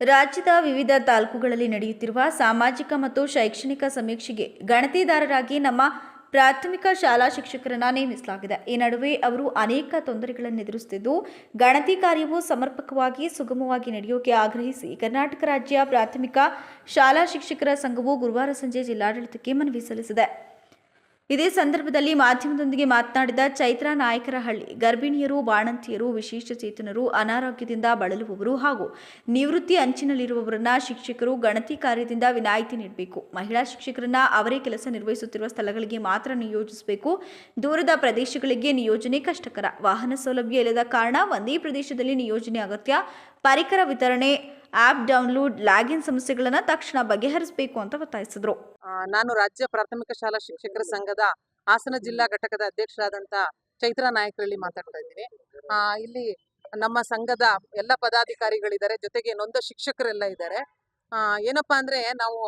ರಾಜ್ಯದ ವಿವಿಧ ತಾಲೂಕುಗಳಲ್ಲಿ ನಡೆಯುತ್ತಿರುವ ಸಾಮಾಜಿಕ ಮತ್ತು ಶೈಕ್ಷಣಿಕ ಸಮೀಕ್ಷೆಗೆ ಗಣತಿದಾರರಾಗಿ ನಮ್ಮ ಪ್ರಾಥಮಿಕ ಶಾಲಾ ಶಿಕ್ಷಕರನ್ನ ನೇಮಿಸಲಾಗಿದೆ. ಈ ನಡುವೆ ಅವರು ಅನೇಕ ತೊಂದರೆಗಳನ್ನು ಎದುರಿಸುತ್ತಿದ್ದು, ಗಣತಿ ಕಾರ್ಯವು ಸಮರ್ಪಕವಾಗಿ ಸುಗಮವಾಗಿ ನಡೆಯೋಕೆ ಆಗ್ರಹಿಸಿ ಕರ್ನಾಟಕ ರಾಜ್ಯ ಪ್ರಾಥಮಿಕ ಶಾಲಾ ಶಿಕ್ಷಕರ ಸಂಘವು ಗುರುವಾರ ಸಂಜೆ ಜಿಲ್ಲಾಡಳಿತಕ್ಕೆ ಮನವಿ ಸಲ್ಲಿಸಿದೆ. ಇದೇ ಸಂದರ್ಭದಲ್ಲಿ ಮಾಧ್ಯಮದೊಂದಿಗೆ ಮಾತನಾಡಿದ ಚೈತ್ರಾ ನಾಯಕರಹಳ್ಳಿ, ಗರ್ಭಿಣಿಯರು, ಬಾಣಂತಿಯರು, ವಿಶೇಷ ಚೇತನರು, ಅನಾರೋಗ್ಯದಿಂದ ಬಳಲುವವರು ಹಾಗೂ ನಿವೃತ್ತಿ ಅಂಚಿನಲ್ಲಿರುವವರನ್ನ ಶಿಕ್ಷಕರು ಗಣತಿ ಕಾರ್ಯದಿಂದ ವಿನಾಯಿತಿ ನೀಡಬೇಕು. ಮಹಿಳಾ ಶಿಕ್ಷಕರನ್ನ ಅವರೇ ಕೆಲಸ ನಿರ್ವಹಿಸುತ್ತಿರುವ ಸ್ಥಳಗಳಿಗೆ ಮಾತ್ರ ನಿಯೋಜಿಸಬೇಕು. ದೂರದ ಪ್ರದೇಶಗಳಿಗೆ ನಿಯೋಜನೆ ಕಷ್ಟಕರ. ವಾಹನ ಸೌಲಭ್ಯ ಇಲ್ಲದ ಕಾರಣ ಒಂದೇ ಪ್ರದೇಶದಲ್ಲಿ ನಿಯೋಜನೆ ಅಗತ್ಯ. ಪರಿಕರ ವಿತರಣೆ ಆಪ್ ಡೌನ್ಲೋಡ್ ಲಾಗಿನ್ ಸಮಸ್ಯೆಗಳನ್ನು ತಕ್ಷಣ ಬಗೆಹರಿಸಬೇಕು ಅಂತ ಒತ್ತಾಯಿಸಿದ್ರು. ನಾನು ರಾಜ್ಯ ಪ್ರಾಥಮಿಕ ಶಾಲಾ ಶಿಕ್ಷಕರ ಸಂಘದ ಹಾಸನ ಜಿಲ್ಲಾ ಘಟಕದ ಅಧ್ಯಕ್ಷರಾದಂತ ಚೈತ್ರಾ ನಾಯಕರಲ್ಲಿ ಮಾತಾಡ್ತಾ ಇದ್ದೀನಿ. ಇಲ್ಲಿ ನಮ್ಮ ಸಂಘದ ಎಲ್ಲ ಪದಾಧಿಕಾರಿಗಳಿದ್ದಾರೆ, ಜೊತೆಗೆ ನೊಂದ ಶಿಕ್ಷಕರೆಲ್ಲ ಇದ್ದಾರೆ. ಏನಪ್ಪಾ ಅಂದ್ರೆ ನಾವು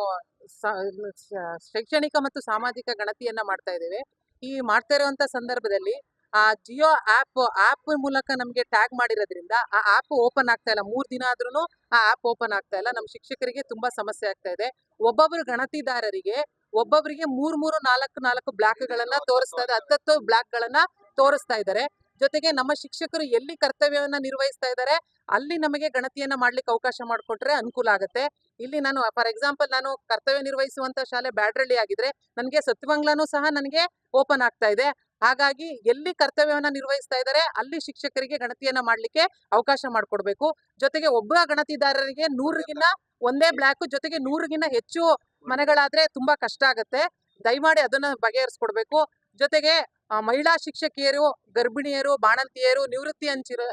ಶೈಕ್ಷಣಿಕ ಮತ್ತು ಸಾಮಾಜಿಕ ಗಣತಿಯನ್ನ ಮಾಡ್ತಾ ಇದ್ದೇವೆ. ಈ ಮಾಡ್ತಾ ಇರುವಂತ ಸಂದರ್ಭದಲ್ಲಿ ಆ ಜಿಯೋ ಆಪ್ ಆಪ್ ಮೂಲಕ ನಮಗೆ ಟ್ಯಾಗ್ ಮಾಡಿರೋದ್ರಿಂದ ಆ ಆಪ್ ಓಪನ್ ಆಗ್ತಾ ಇಲ್ಲ. ಮೂರ್ ದಿನ ಆದ್ರೂ ಆ ಆಪ್ ಓಪನ್ ಆಗ್ತಾ ಇಲ್ಲ. ನಮ್ಮ ಶಿಕ್ಷಕರಿಗೆ ತುಂಬಾ ಸಮಸ್ಯೆ ಆಗ್ತಾ ಇದೆ. ಒಬ್ಬೊಬ್ಬರು ಗಣತಿದಾರರಿಗೆ ಒಬ್ಬೊಬ್ಬರಿಗೆ ಮೂರ್, ಮೂರು, ನಾಲ್ಕು ನಾಲ್ಕು ಬ್ಲಾಕ್ ಗಳನ್ನ ತೋರಿಸ್ತಾ ಇದೆ. ಹತ್ತತ್ತು ಬ್ಲಾಕ್ ಗಳನ್ನ ತೋರಿಸ್ತಾ ಇದ್ದಾರೆ. ಜೊತೆಗೆ ನಮ್ಮ ಶಿಕ್ಷಕರು ಎಲ್ಲಿ ಕರ್ತವ್ಯವನ್ನ ನಿರ್ವಹಿಸ್ತಾ ಇದ್ದಾರೆ, ಅಲ್ಲಿ ನಮಗೆ ಗಣತಿಯನ್ನ ಮಾಡ್ಲಿಕ್ಕೆ ಅವಕಾಶ ಮಾಡಿಕೊಟ್ರೆ ಅನುಕೂಲ ಆಗುತ್ತೆ. ಇಲ್ಲಿ ನಾನು ಫಾರ್ ಎಕ್ಸಾಂಪಲ್ ನಾನು ಕರ್ತವ್ಯ ನಿರ್ವಹಿಸುವಂತ ಶಾಲೆ ಬ್ಯಾಡ್ರಳ್ಳಿ ಆಗಿದ್ರೆ, ನನಗೆ ಸತ್ಯಮಂಗ್ಲಾನು ಸಹ ನನಗೆ ಓಪನ್ ಆಗ್ತಾ ಇದೆ. ಹಾಗಾಗಿ ಎಲ್ಲಿ ಕರ್ತವ್ಯವನ್ನ ನಿರ್ವಹಿಸ್ತಾ ಇದ್ದಾರೆ, ಅಲ್ಲಿ ಶಿಕ್ಷಕರಿಗೆ ಗಣತಿಯನ್ನ ಮಾಡ್ಲಿಕ್ಕೆ ಅವಕಾಶ ಮಾಡಿಕೊಡ್ಬೇಕು. ಜೊತೆಗೆ ಒಬ್ಬ ಗಣತಿದಾರರಿಗೆ ನೂರಿಗಿನ್ನ ಒಂದೇ ಬ್ಲಾಕ್, ಜೊತೆಗೆ ನೂರಿಗಿನ್ನ ಹೆಚ್ಚು ಮನೆಗಳಾದ್ರೆ ತುಂಬಾ ಕಷ್ಟ ಆಗುತ್ತೆ. ದಯಮಾಡಿ ಅದನ್ನ ಬಗೆಹರಿಸ್ಕೊಡ್ಬೇಕು. ಜೊತೆಗೆ ಮಹಿಳಾ ಶಿಕ್ಷಕಿಯರು, ಗರ್ಭಿಣಿಯರು, ಬಾಣಂತಿಯರು, ನಿವೃತ್ತಿ ಹಂಚಿರೋ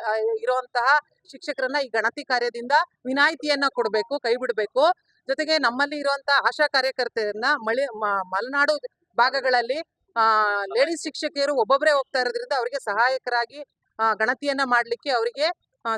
ಇರುವಂತಹ ಶಿಕ್ಷಕರನ್ನ ಈ ಗಣತಿ ಕಾರ್ಯದಿಂದ ವಿನಾಯಿತಿಯನ್ನ ಕೊಡಬೇಕು ಕೈ ಬಿಡಬೇಕು ಜೊತೆಗೆ ನಮ್ಮಲ್ಲಿ ಇರುವಂತಹ ಆಶಾ ಕಾರ್ಯಕರ್ತೆಯನ್ನ ಮಳೆ ಮಲೆನಾಡು ಭಾಗಗಳಲ್ಲಿ ಲೇಡೀಸ್ ಶಿಕ್ಷಕಿಯರು ಒಬ್ಬೊಬ್ಬರೇ ಹೋಗ್ತಾ ಇರೋದ್ರಿಂದ ಅವರಿಗೆ ಸಹಾಯಕರಾಗಿ ಆ, ಗಣತಿಯನ್ನ ಮಾಡ್ಲಿಕ್ಕೆ ಅವರಿಗೆ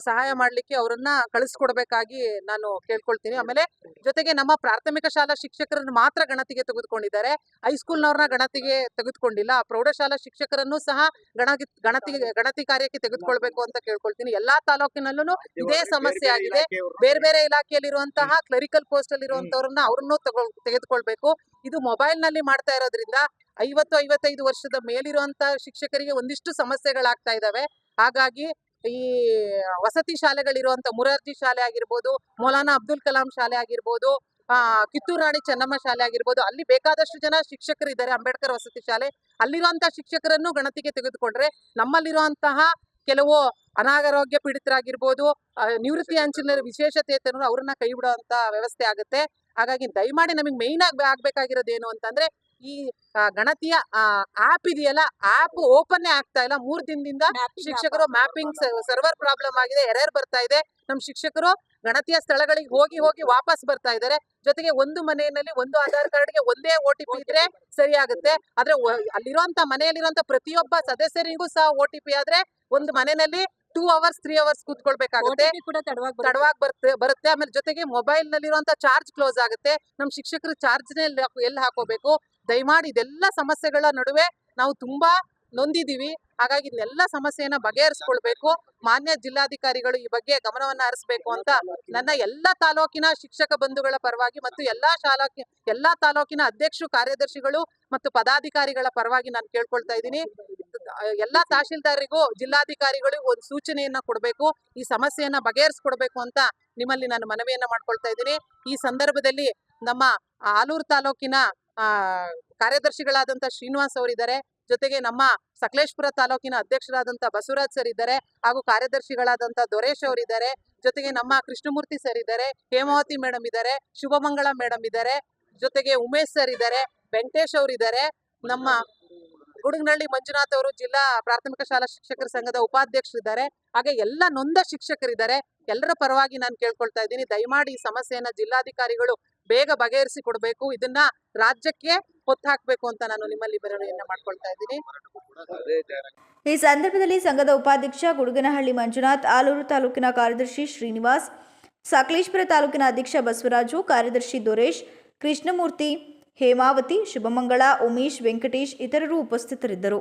ಸಹಾಯ ಮಾಡ್ಲಿಕ್ಕೆ ಅವರನ್ನ ಕಳಿಸ್ಕೊಡ್ಬೇಕಾಗಿ ನಾನು ಕೇಳ್ಕೊಳ್ತೀನಿ. ಆಮೇಲೆ ಜೊತೆಗೆ ನಮ್ಮ ಪ್ರಾಥಮಿಕ ಶಾಲಾ ಶಿಕ್ಷಕರನ್ನು ಮಾತ್ರ ಗಣತಿಗೆ ತೆಗೆದುಕೊಂಡಿದ್ದಾರೆ. ಹೈಸ್ಕೂಲ್ನವ್ರನ್ನ ಗಣತಿಗೆ ತೆಗೆದುಕೊಂಡಿಲ್ಲ. ಪ್ರೌಢಶಾಲಾ ಶಿಕ್ಷಕರನ್ನು ಸಹ ಗಣತಿ ಗಣತಿ ಗಣತಿ ಕಾರ್ಯಕ್ಕೆ ತೆಗೆದುಕೊಳ್ಬೇಕು ಅಂತ ಕೇಳ್ಕೊಳ್ತೀನಿ. ಎಲ್ಲಾ ತಾಲೂಕಿನಲ್ಲೂ ಇದೇ ಸಮಸ್ಯೆ ಆಗಿದೆ. ಬೇರೆ ಬೇರೆ ಇಲಾಖೆಯಲ್ಲಿರುವಂತಹ ಕ್ಲರಿಕಲ್ ಪೋಸ್ಟ್ ಅಲ್ಲಿ ಇರುವಂತವ್ರನ್ನ ಅವ್ರನ್ನೂ ತಗೊಳ್ ತೆಗೆದುಕೊಳ್ಬೇಕು. ಇದು ಮೊಬೈಲ್ನಲ್ಲಿ ಮಾಡ್ತಾ ಇರೋದ್ರಿಂದ ಐವತ್ತು, ಐವತ್ತೈದು ವರ್ಷದ ಮೇಲಿರುವಂತಹ ಶಿಕ್ಷಕರಿಗೆ ಒಂದಿಷ್ಟು ಸಮಸ್ಯೆಗಳಾಗ್ತಾ ಇದಾವೆ ಹಾಗಾಗಿ ಈ ವಸತಿ ಶಾಲೆಗಳಿರುವಂತ ಮುರಾರ್ಜಿ ಶಾಲೆ ಆಗಿರ್ಬೋದು, ಮೌಲಾನಾ ಅಬ್ದುಲ್ ಕಲಾಂ ಶಾಲೆ ಆಗಿರ್ಬೋದು, ಆ, ಕಿತ್ತೂರು ರಾಣಿ ಚೆನ್ನಮ್ಮ ಶಾಲೆ ಆಗಿರ್ಬೋದು, ಅಲ್ಲಿ ಬೇಕಾದಷ್ಟು ಜನ ಶಿಕ್ಷಕರು ಇದ್ದಾರೆ, ಅಂಬೇಡ್ಕರ್ ವಸತಿ ಶಾಲೆ. ಅಲ್ಲಿರುವಂತಹ ಶಿಕ್ಷಕರನ್ನು ಗಣತಿಗೆ ತೆಗೆದುಕೊಂಡ್ರೆ ನಮ್ಮಲ್ಲಿರುವಂತಹ ಕೆಲವು ಅನಾರೋಗ್ಯ ಪೀಡಿತರಾಗಿರ್ಬೋದು ನಿವೃತ್ತಿ ಅಂಚಿನ ವಿಶೇಷತೆ ಅವ್ರನ್ನ ಕೈ ಬಿಡುವಂತ ವ್ಯವಸ್ಥೆ ಆಗುತ್ತೆ. ಹಾಗಾಗಿ ದಯಮಾಡಿ ನಮಗೆ ಮೇಯ್ನ್ ಆಗಿ ಆಗ್ಬೇಕಾಗಿರೋದೇನು ಅಂತಂದ್ರೆ ಈ ಗಣತಿಯ ಆಪ್ ಇದೆಯಲ್ಲ ಆಪ್ ಓಪನ್ ಆಗ್ತಾ ಇಲ್ಲ. ಮೂರ್ ದಿನದಿಂದ ಶಿಕ್ಷಕರು ಮ್ಯಾಪಿಂಗ್ ಸರ್ವರ್ ಪ್ರಾಬ್ಲಮ್ ಆಗಿದೆ ಎರರ್ ಬರ್ತಾ ಇದೆ. ನಮ್ಮ ಶಿಕ್ಷಕರು ಗಣತಿಯ ಸ್ಥಳಗಳಿಗೆ ಹೋಗಿ ಹೋಗಿ ವಾಪಸ್ ಬರ್ತಾ ಇದ್ದಾರೆ. ಜೊತೆಗೆ ಒಂದು ಮನೆಯಲ್ಲಿ ಒಂದು ಆಧಾರ್ ಕಾರ್ಡ್ಗೆ ಒಂದೇ ಓ ಟಿ ಪಿ ಇದ್ರೆ ಸರಿ ಆಗುತ್ತೆ. ಆದ್ರೆ ಅಲ್ಲಿರುವಂತ ಮನೆಯಲ್ಲಿರುವಂತ ಪ್ರತಿಯೊಬ್ಬ ಸದಸ್ಯರಿಗೂ ಸಹ ಓ ಟಿ ಪಿ ಆದ್ರೆ ಒಂದು ಮನೆಯಲ್ಲಿ ಟೂ ಅವರ್ಸ್ ತ್ರೀ ಅವರ್ಸ್ ಕೂತ್ಕೊಳ್ಬೇಕಾಗುತ್ತೆ. ತಡವಾಗಿ ಬರುತ್ತೆ. ಬರುತ್ತೆ ಆಮೇಲೆ ಜೊತೆಗೆ ಮೊಬೈಲ್ ನಲ್ಲಿರುವಂತ ಚಾರ್ಜ್ ಕ್ಲೋಸ್ ಆಗುತ್ತೆ. ನಮ್ ಶಿಕ್ಷಕರು ಚಾರ್ಜ್ ಎಲ್ಲಿ ಹಾಕೋಬೇಕು? ದಯಮಾಡಿ ಇದೆಲ್ಲ ಸಮಸ್ಯೆಗಳ ನಡುವೆ ನಾವು ತುಂಬಾ ನೊಂದಿದೀವಿ ಹಾಗಾಗಿ ಇದನ್ನೆಲ್ಲ ಸಮಸ್ಯೆಯನ್ನ ಬಗೆಹರಿಸ್ಕೊಳ್ಬೇಕು. ಮಾನ್ಯ ಜಿಲ್ಲಾಧಿಕಾರಿಗಳು ಈ ಬಗ್ಗೆ ಗಮನವನ್ನ ಹರಿಸ್ಬೇಕು ಅಂತ ನನ್ನ ಎಲ್ಲ ತಾಲೂಕಿನ ಶಿಕ್ಷಕ ಬಂಧುಗಳ ಪರವಾಗಿ ಮತ್ತು ಎಲ್ಲಾ ಶಾಲಾ ಎಲ್ಲಾ ತಾಲೂಕಿನ ಅಧ್ಯಕ್ಷರು ಕಾರ್ಯದರ್ಶಿಗಳು ಮತ್ತು ಪದಾಧಿಕಾರಿಗಳ ಪರವಾಗಿ ನಾನು ಕೇಳ್ಕೊಳ್ತಾ ಇದ್ದೀನಿ. ಎಲ್ಲಾ ತಹಶೀಲ್ದಾರರಿಗೂ, ಜಿಲ್ಲಾಧಿಕಾರಿಗಳಿಗೂ ಒಂದು ಸೂಚನೆಯನ್ನ ಕೊಡಬೇಕು, ಈ ಸಮಸ್ಯೆಯನ್ನ ಬಗೆಹರಿಸ್ಕೊಡ್ಬೇಕು ಅಂತ ನಿಮ್ಮಲ್ಲಿ ನಾನು ಮನವಿಯನ್ನ ಮಾಡ್ಕೊಳ್ತಾ ಇದ್ದೀನಿ. ಈ ಸಂದರ್ಭದಲ್ಲಿ ನಮ್ಮ ಆಲೂರು ತಾಲೂಕಿನ ಕಾರ್ಯದರ್ಶಿಗಳಾದಂತ ಶ್ರೀನಿವಾಸ್ ಅವರಿದ್ದಾರೆ. ಜೊತೆಗೆ ನಮ್ಮ ಸಕಲೇಶ್ಪುರ ತಾಲೂಕಿನ ಅಧ್ಯಕ್ಷರಾದಂತ ಬಸವರಾಜ್ ಸರ್ ಇದ್ದಾರೆ. ಹಾಗೂ ಕಾರ್ಯದರ್ಶಿಗಳಾದಂತ ದೊರೇಶ್ ಅವರಿದ್ದಾರೆ. ಜೊತೆಗೆ ನಮ್ಮ ಕೃಷ್ಣಮೂರ್ತಿ ಸರ್ ಇದ್ದಾರೆ. ಹೇಮಾವತಿ ಮೇಡಮ್ ಇದ್ದಾರೆ. ಶುಭಮಂಗಳ ಮೇಡಮ್ ಇದ್ದಾರೆ. ಜೊತೆಗೆ ಉಮೇಶ್ ಸರ್ ಇದ್ದಾರೆ. ವೆಂಕಟೇಶ್ ಅವರಿದ್ದಾರೆ. ನಮ್ಮ ಗುಡುಗನಹಳ್ಳಿ ಮಂಜುನಾಥ್ ಅವರು ಜಿಲ್ಲಾ ಪ್ರಾಥಮಿಕ ಶಾಲಾ ಶಿಕ್ಷಕರ ಸಂಘದ ಉಪಾಧ್ಯಕ್ಷರಿದ್ದಾರೆ. ಹಾಗೆ ಎಲ್ಲ ನೊಂದ ಶಿಕ್ಷಕರಿದ್ದಾರೆ. ಎಲ್ಲರ ಪರವಾಗಿ ನಾನು ಕೇಳ್ಕೊಳ್ತಾ ಇದ್ದೀನಿ. ದಯಮಾಡಿ ಈ ಸಮಸ್ಯೆಯನ್ನ ಜಿಲ್ಲಾಧಿಕಾರಿಗಳು ಬೇಗ ಬಗೆಹರಿಸಿ ಕೊಡಬೇಕು. ಇದನ್ನ ರಾಜ್ಯಕ್ಕೆ ಹೊತ್ತಾಕ್ಬೇಕು ಅಂತ ನಾನು ನಿಮ್ಮಲ್ಲಿ ಬರವಣಿಗೆಯನ್ನ ಮಾಡ್ಕೊಳ್ತಾ ಇದ್ದೀನಿ. ಈ ಸಂದರ್ಭದಲ್ಲಿ ಸಂಘದ ಉಪಾಧ್ಯಕ್ಷ ಗುಡುಗನಹಳ್ಳಿ ಮಂಜುನಾಥ್, ಆಲೂರು ತಾಲೂಕಿನ ಕಾರ್ಯದರ್ಶಿ ಶ್ರೀನಿವಾಸ್, ಸಕಲೇಶ್ಪುರ ತಾಲೂಕಿನ ಅಧ್ಯಕ್ಷ ಬಸವರಾಜು, ಕಾರ್ಯದರ್ಶಿ ದೊರೇಶ್, ಕೃಷ್ಣಮೂರ್ತಿ ಹೇಮಾವತಿ ಶುಭಮಂಗಳ ಉಮೇಶ್ ವೆಂಕಟೇಶ್ ಇತರರು ಉಪಸ್ಥಿತರಿದ್ದರು.